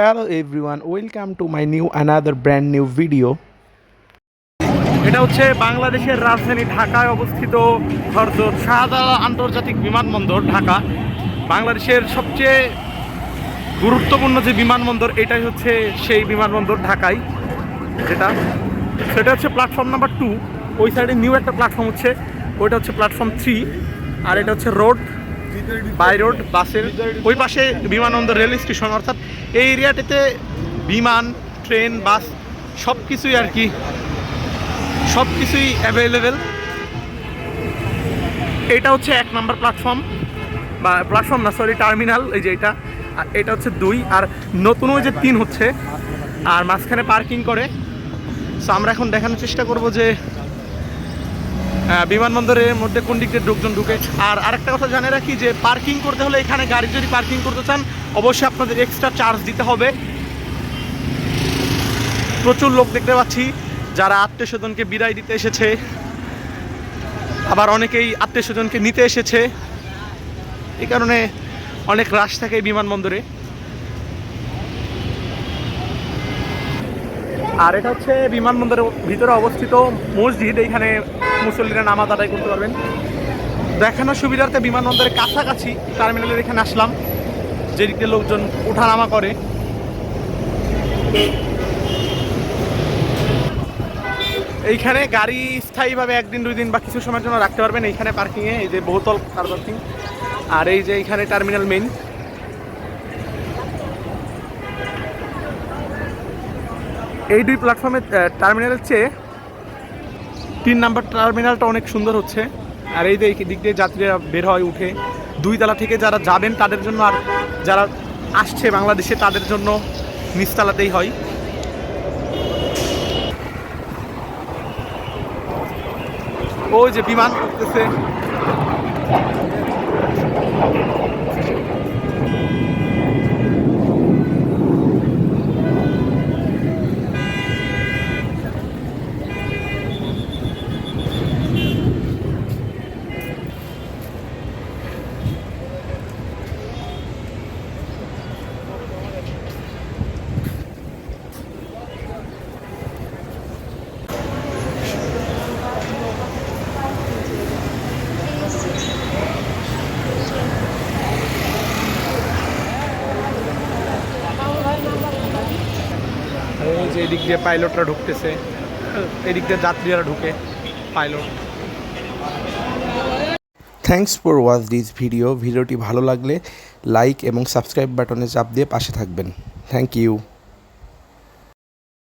Hello everyone, welcome to my new another brand new video. এটা হচ্ছে বাংলাদেশের রাজধানী ঢাকায় অবস্থিত হরজত শাহজালাল আন্তর্জাতিক বিমানবন্দর ঢাকা। বাংলাদেশের সবচেয়ে গুরুত্বপূর্ণ যে বিমানবন্দর এটাই হচ্ছে সেই বিমানবন্দর ঢাকায়। যেটা সেটা হচ্ছে প্ল্যাটফর্ম নাম্বার টু ওই সাইডে নিউ একটা প্ল্যাটফর্ম হচ্ছে ওইটা হচ্ছে প্ল্যাটফর্ম থ্রি আর এটা হচ্ছে রোড বাই রোড বাসের ওই পাশে বিমানবন্দর রেল স্টেশন, অর্থাৎ এই এরিয়াটিতে বিমান, ট্রেন, বাস সব কিছুই আর কি সব কিছুই অ্যাভেলেবেল এটা হচ্ছে এক নম্বর প্ল্যাটফর্ম বা প্ল্যাটফর্ম না সরি টার্মিনাল এই যে এটা, আর এটা হচ্ছে দুই, আর নতুন ওই যে তিন হচ্ছে, আর মাঝখানে পার্কিং করে। সো আমরা এখন দেখানোর চেষ্টা করব যে বিমানবন্দরের মধ্যে কোন দিক লোকজন ঢুকে? আর আরেকটা কথা জানে রাখি যে পার্কিং করতে হলে এখানে গাড়ি যদি পার্কিং করতে চান, অবশ্যই আপনাদের এক্সট্রা চার্জ দিতে হবে। প্রচুর লোক দেখতে পাচ্ছি, যারা আত্মীয় স্বজনকে বিদায় দিতে এসেছে। আবার অনেকেই আত্মীয় স্বজনকে নিতে এসেছে। এই কারণে অনেক রাশ থাকে বিমানবন্দরে। আর এটা হচ্ছে বিমানবন্দরের ভিতরে অবস্থিত মসজিদ। এইখানে মুসল্লিরা নামাজ আদায় করতে পারবেন। দেখানোর সুবিধার্থে বিমানবন্দরের কাছাকাছি টার্মিনালের এখানে আসলাম, যেদিক দিয়ে লোকজন ওঠানামা করে। এইখানে গাড়ি স্থায়ীভাবে একদিন, দুই দিন বা কিছু সময়ের জন্য রাখতে পারবেন। এইখানে পার্কিংয়ে এই যে বহুতল কার পার্কিং আর এই যে এইখানে টার্মিনাল মেইন এই দুই প্ল্যাটফর্মের টার্মিনালের চেয়ে তিন নাম্বার টার্মিনালটা অনেক সুন্দর হচ্ছে। আর এই দিক দিয়ে যাত্রীরা বের হয়, উঠে। দুই তলা থেকে যারা যাবেন, তাদের জন্য আর যারা আসছে বাংলাদেশে, তাদের জন্য নিচতলাতেই হয়। ওই যে বিমান উঠতেছে। যে এদিক দিয়ে পাইলটরা ঢুকতেছে, এদিক দিয়ে যাত্রীরা ঢুকে pilot. Thanks for watch this video ভিডিওটি ভালো লাগলে লাইক এবং সাবস্ক্রাইব বাটনে চাপ দিয়ে পাশে থাকবেন। Thank you